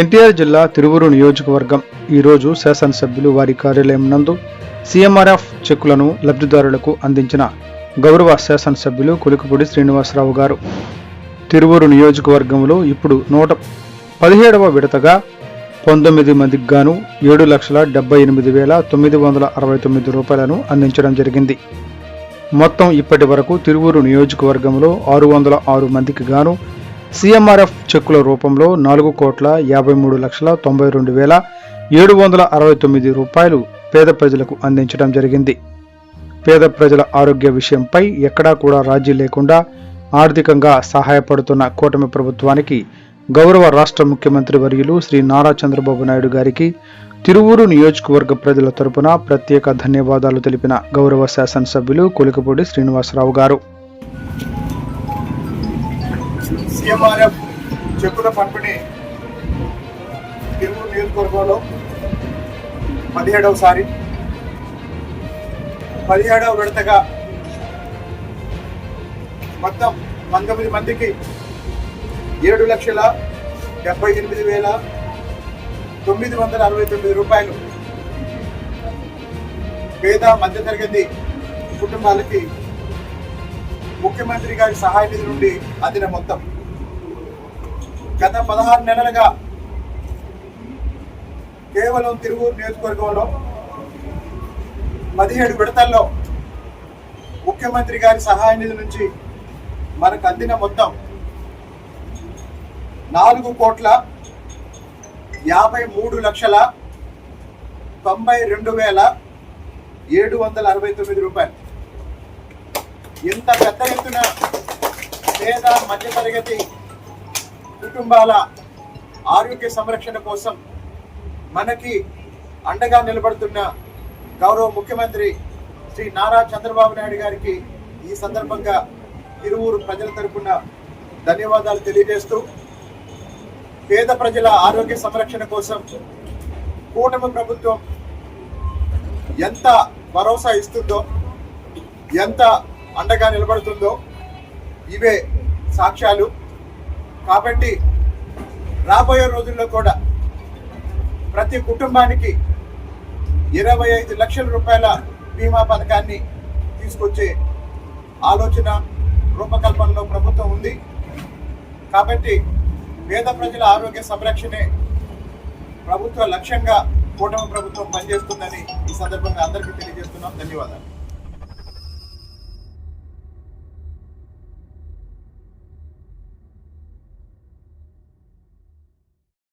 ఎన్టీఆర్ జిల్లా తిరువురు నియోజకవర్గం ఈరోజు శాసనసభ్యులు వారి కార్యాలయం నందు సీఎంఆర్ఎఫ్ చెక్కులను లబ్ధిదారులకు అందించిన గౌరవ శాసనసభ్యులు కొలికపూడి శ్రీనివాసరావు గారు. తిరువురు నియోజకవర్గంలో ఇప్పుడు నూట పదిహేడవ విడతగా పంతొమ్మిది మందికి గాను ఏడు లక్షల డెబ్బై ఎనిమిది వేల తొమ్మిది వందల అరవై తొమ్మిది రూపాయలను అందించడం జరిగింది. మొత్తం ఇప్పటి వరకు తిరువూరు నియోజకవర్గంలో ఆరు వందల ఆరు మందికి గాను సీఎంఆర్ఎఫ్ చెక్కుల రూపంలో నాలుగు కోట్ల యాభై మూడు లక్షల తొంభై రెండు వేల ఏడు వందల అరవై తొమ్మిది రూపాయలు పేద ప్రజలకు అందించడం జరిగింది. పేద ప్రజల ఆరోగ్య విషయంపై ఎక్కడా కూడా రాజీ లేకుండా ఆర్థికంగా సహాయపడుతున్న కూటమి ప్రభుత్వానికి గౌరవ రాష్ట్ర ముఖ్యమంత్రి వర్యులు శ్రీ నారా చంద్రబాబు నాయుడు గారికి తిరువూరు నియోజకవర్గ ప్రజల తరపున ప్రత్యేక ధన్యవాదాలు తెలిపిన గౌరవ శాసనసభ్యులు కొలికపూడి శ్రీనివాసరావు గారు. సీఎంఆర్ఎఫ్ చెక్కుల పంపిణీ తిరుమల నియోజకవర్గంలో పదిహేడవసారి. పదిహేడవ విడతగా మొత్తం పంతొమ్మిది మందికి ఏడు లక్షల డెబ్బై ఎనిమిది వేల తొమ్మిది వందల అరవై తొమ్మిది రూపాయలు పేద మధ్యతరగతి కుటుంబాలకి ముఖ్యమంత్రి గారి సహాయ నిధి నుండి అందిన మొత్తం. గత పదహారు నెలలుగా కేవలం తిరువూరు నియోజకవర్గంలో పదిహేడు విడతల్లో ముఖ్యమంత్రి గారి సహాయ నిధి నుంచి మనకు అందిన మొత్తం నాలుగు కోట్ల యాభై మూడు లక్షల తొంభై రెండు వేల ఏడు వందల అరవై తొమ్మిది రూపాయలు. ఇంత పెద్ద ఎత్తున పేద మధ్యతరగతి కుటుంబాల ఆరోగ్య సంరక్షణ కోసం మనకి అండగా నిలబడుతున్న గౌరవ ముఖ్యమంత్రి శ్రీ నారా చంద్రబాబు నాయుడు గారికి ఈ సందర్భంగా ఇరువురు ప్రజల తరపున ధన్యవాదాలు తెలియజేస్తూ పేద ప్రజల ఆరోగ్య సంరక్షణ కోసం కూటమి ప్రభుత్వం ఎంత భరోసా ఇస్తుందో ఎంత అండగా నిలబడుతుందో ఇవే సాక్ష్యాలు. కాబట్టి రాబోయే రోజుల్లో కూడా ప్రతి కుటుంబానికి ఇరవై ఐదు లక్షల రూపాయల బీమా పథకాన్ని తీసుకొచ్చే ఆలోచన రూపకల్పనలో ప్రభుత్వం ఉంది. కాబట్టి పేద ప్రజల ఆరోగ్య సంరక్షణే ప్రభుత్వ లక్ష్యంగా కూటమి ప్రభుత్వం పనిచేస్తుందని ఈ సందర్భంగా అందరికీ తెలియజేస్తున్నాం. ధన్యవాదాలు.